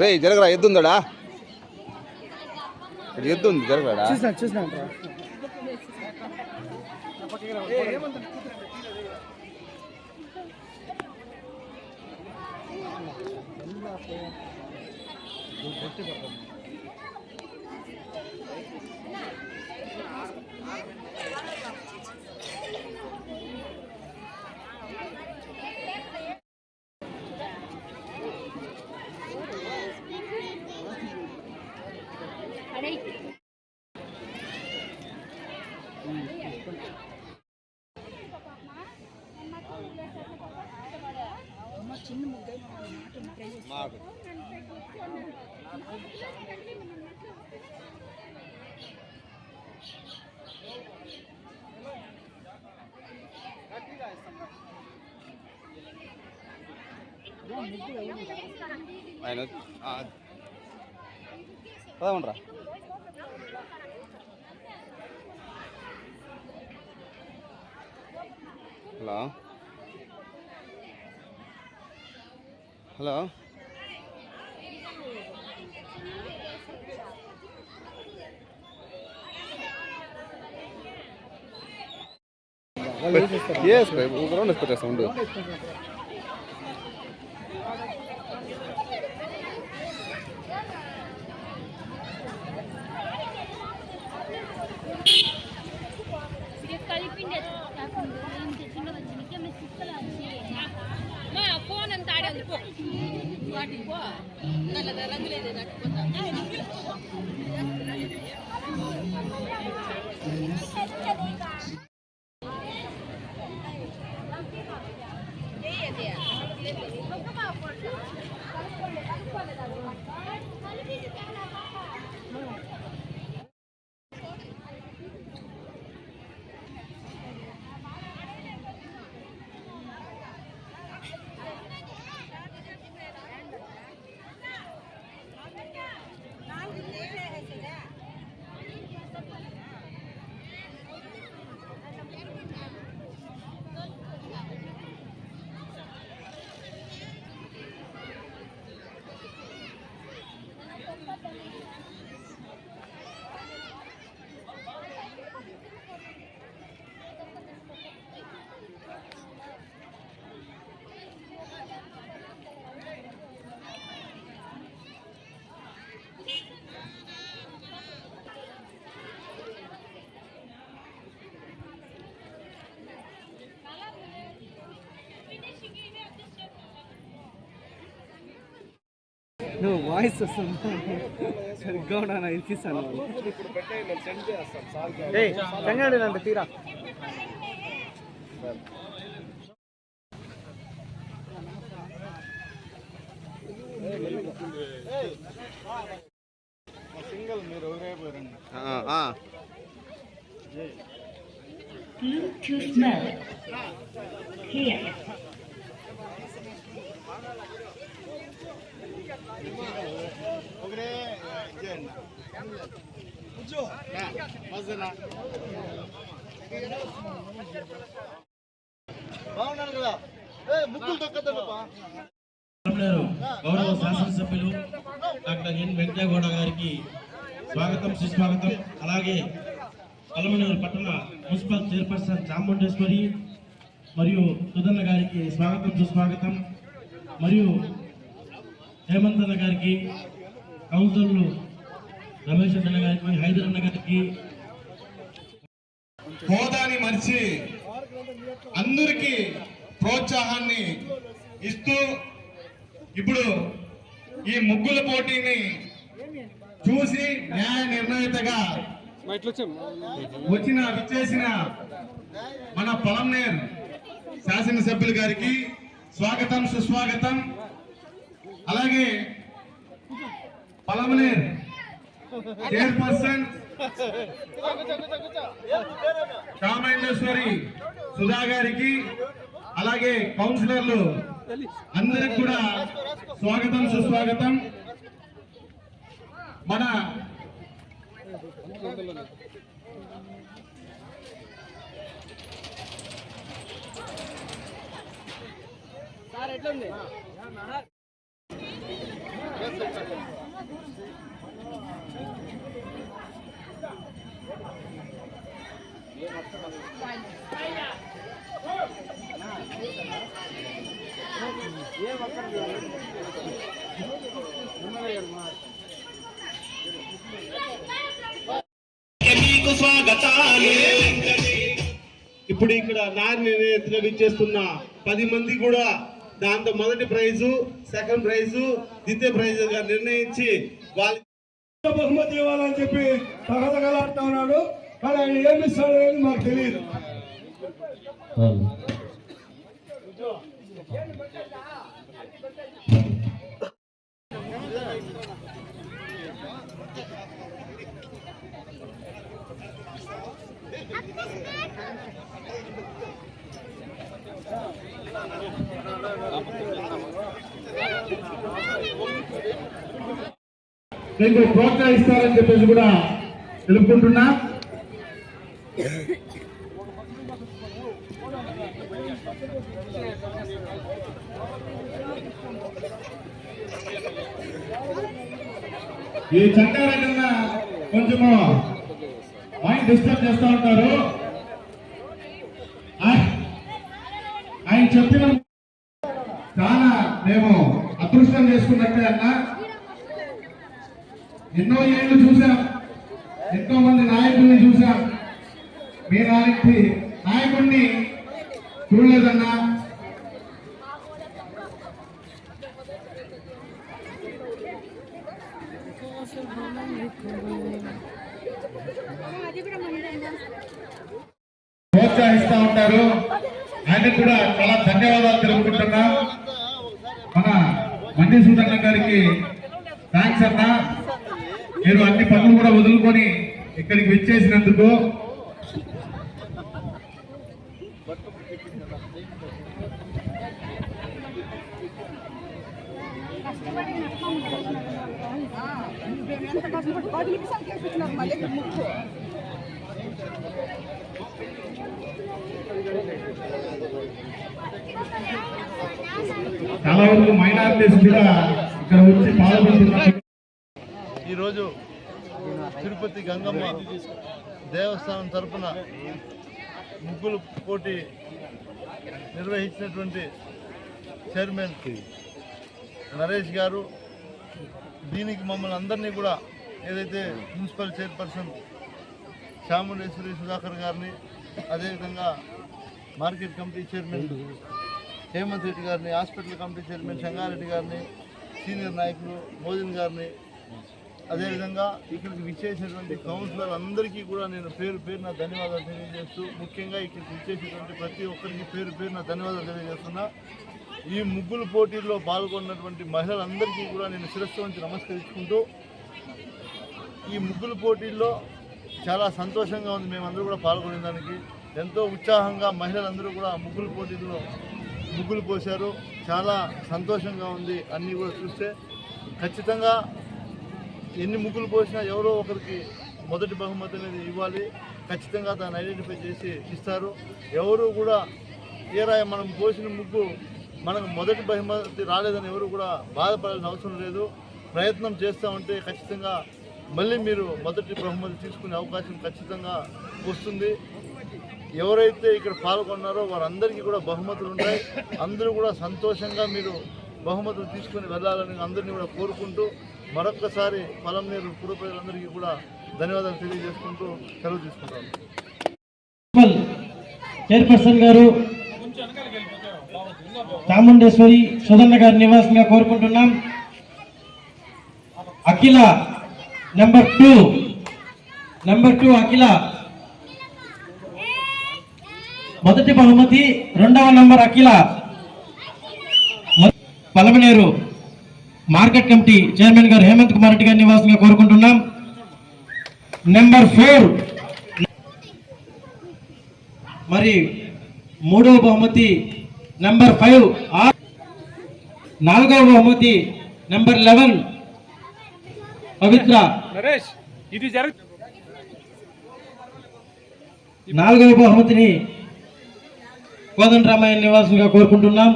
రే జరగరా ఎద్దు ఉందాడా ఇక్కడ ఎద్దు ఉంది జరగరాడా? చూసినా చూసినా. గట్టి ఆయన పదమండ్రా hello. Hello. Yes, pe, un 50 un 2. నువ్వు వాయిస్ వస్తుంది సరిగ్గా ఉన్నా ఇచ్చిస్తాను ఏ చెంగాడి అంటే తీరా ఆ, ఆ. Bluetooth mode. Here. బాగున్నాను కదా? గౌరవ శాసనసభ్యులు డాక్టర్ ఎన్ వెంకటగౌడ గారికి స్వాగతం సుస్వాగతం. అలాగే పలమనేరు పట్టణ మున్సిపల్ చైర్పర్సన్ చాముండేశ్వరి మరియు సుధన్న గారికి స్వాగతం సుస్వాగతం. మరియు హేమంత్ అన్న గారికి కౌన్సిలర్లు రమేష్ అన్న గారికి హైదర్ అన్న గారికి. హోదాని మరిచి అందరికీ ప్రోత్సాహాన్ని ఇస్తూ ఇప్పుడు ఈ ముగ్గుల పోటీని చూసి న్యాయ నిర్ణయితగా వచ్చిన విచ్చేసిన మన పొలంనేర్ శాసనసభ్యులు గారికి స్వాగతం సుస్వాగతం. అలాగే పలమనేర్ చైర్పర్సన్ కామేండేశ్వరి సుధా గారికి అలాగే కౌన్సిలర్లు అందరికి కూడా స్వాగతం సుస్వాగతం. మన ఇప్పుడు ఇక్కడ నారిని నేతగా విచ్చేస్తున్న పది మంది కూడా దాంతో మొదటి ప్రైజు సెకండ్ ప్రైజు ద్వితీయ ప్రైజు గా నిర్ణయించి వాళ్ళ బహుమతి ఇవ్వాలని చెప్పి తగదగలాడుతా ఉన్నాడు. కానీ ఆయన అనేది మాకు తెలియదు. మీకు ప్రోత్సహిస్తారని చెప్పేసి కూడా తెలుపుకుంటున్నా. ఈ చంద్రారెడ్డి కొంచెము మైండ్ డిస్టర్బ్ చేస్తూ ఉంటారు. ఆయన చెప్పిన చాలా మేము అదృష్టం చేసుకున్నట్టే అన్నా. ఎన్నో ఏళ్ళు చూశాం ఎంతో మంది నాయకుల్ని చూశాం. మీ నాయకుడి నాయకుడిని చూడలేదన్నా? ప్రోత్సహిస్తా ఉంటారు. ఆయన కూడా చాలా ధన్యవాదాలు తెలుపుకుంటున్నా. మన మండి సుధన్న గారికి థ్యాంక్స్ అన్నా. నేను అన్ని పనులు కూడా వదులుకొని ఇక్కడికి విచ్చేసినందుకు చాలా వరకు మైనారిటీస్ కూడా ఇక్కడ వచ్చి పాల్గొంటున్నారు. ఈరోజు తిరుపతి గంగమ్మ దేవస్థానం తరపున ముగ్గులు పోటీ నిర్వహించినటువంటి చైర్మన్ నరేష్ గారు దీనికి మమ్మల్ని అందరినీ కూడా ఏదైతే మున్సిపల్ చైర్పర్సన్ చాముండేశ్వరి సుధాకర్ గారిని అదేవిధంగా market committee chairman Hemanth Reddy గారిని హాస్పిటల్ కమిటీ చైర్మన్ సంగారెడ్డి గారిని సీనియర్ నాయకులు మోదీన్ గారిని అదేవిధంగా ఇక్కడికి విచ్చేసినటువంటి కౌన్సిలర్ అందరికీ కూడా నేను పేరు పేరున ధన్యవాదాలు తెలియజేస్తూ ముఖ్యంగా ఇక్కడికి విచ్చేసినటువంటి ప్రతి ఒక్కరికి పేరు పేరున ధన్యవాదాలు తెలియజేస్తున్నా. ఈ ముగ్గులు పోటీల్లో పాల్గొన్నటువంటి మహిళలందరికీ కూడా నేను శిరస్సు నుంచి నమస్కరించుకుంటూ ఈ ముగ్గులు పోటీల్లో చాలా సంతోషంగా ఉంది మేమందరూ కూడా పాల్గొనే దానికి ఎంతో ఉత్సాహంగా మహిళలందరూ కూడా ముగ్గులు పోటీల్లో ముగ్గులు పోశారు. చాలా సంతోషంగా ఉంది అన్నీ కూడా చూస్తే. ఖచ్చితంగా ఎన్ని ముగ్గులు పోసినా ఎవరో ఒకరికి మొదటి బహుమతి అనేది ఇవ్వాలి. ఖచ్చితంగా దాన్ని ఐడెంటిఫై చేసి ఇస్తారు. ఎవరు కూడా ఏరా మనం పోసిన ముగ్గు మనకు మొదటి బహుమతి రాలేదని ఎవరు కూడా బాధపడాల్సిన అవసరం లేదు. ప్రయత్నం చేస్తూ ఉంటే ఖచ్చితంగా మళ్ళీ మీరు మొదటి బహుమతి తీసుకునే అవకాశం ఖచ్చితంగా వస్తుంది. ఎవరైతే ఇక్కడ పాల్గొన్నారో వారందరికీ కూడా బహుమతులు ఉంటాయి. అందరూ కూడా సంతోషంగా మీరు బహుమతులు తీసుకొని వెళ్ళాలని అందరినీ కూడా కోరుకుంటూ మరొక్కసారి పొలంనేరు పుర ప్రజలందరికీ కూడా ధన్యవాదాలు తెలియజేసుకుంటూ సెలవు తీసుకుంటాను. చైర్పర్సన్ గారు చాముండేశ్వరి సుధన్న గారి నివాసంగా కోరుకుంటున్నాం. Akhila number two number two Akhila. మొదటి బహుమతి రెండవ number Akhila. Palamaneru. Market committee chairman garu Hemanth Kumar Reddy గారి నివాసంగా కోరుకుంటున్నాం. Number four. మరి మూడవ బహుమతి నెంబర్ ఫైవ్. ఆర్ నాలుగవ బహుమతి నెంబర్ లెవెన్. పవిత్ర. నరేష్ ఇది జరుగు నాలుగవ బహుమతిని కోదండరామయ్య నివాసంగా కోరుకుంటున్నాం.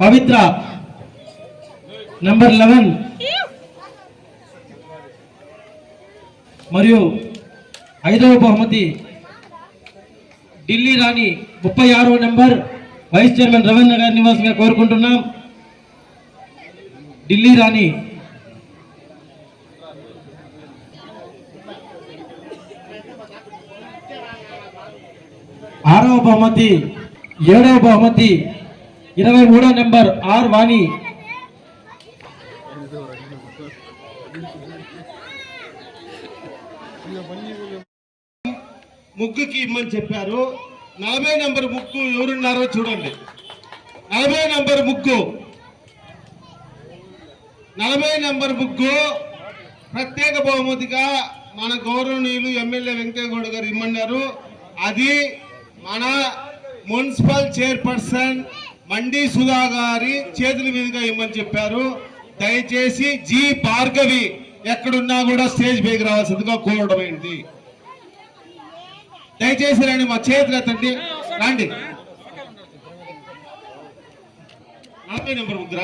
Pavitra number eleven. మరియు ఐదవ బహుమతి ఢిల్లీ రాణి ముప్పై ఆరో నెంబర్ వైస్ చైర్మన్ రవీంద్ర గారి నివాసంగా కోరుకుంటున్నాం. ఢిల్లీ రాణి ఆరవ బహుమతి ఏడవ బహుమతి ఇరవై మూడో నెంబర్ ఆర్ వాణి. ముగ్గుకి ఇమ్మని చెప్పారు. నలభై నంబర్ ముగ్గు ఎవరున్నారో చూడండి. నలభై నంబర్ ముగ్గు. నలభై నంబర్ ముగ్గు ప్రత్యేక బహుమతిగా మన గౌరవనీయులు ఎమ్మెల్యే వెంకయ్యగౌడ గారు ఇమ్మన్నారు. అది మన మున్సిపల్ చైర్పర్సన్ మండి సుధా గారి చేతుల మీదుగా ఇమ్మని చెప్పారు. దయచేసి జి భార్గవి ఎక్కడున్నా కూడా స్టేజ్ పైకి రావాల్సిందిగా కోరడమైంది దయచేసి రండి మా చేతులు ఎత్తండి. రండి. నలభై నెంబర్ ముద్ర.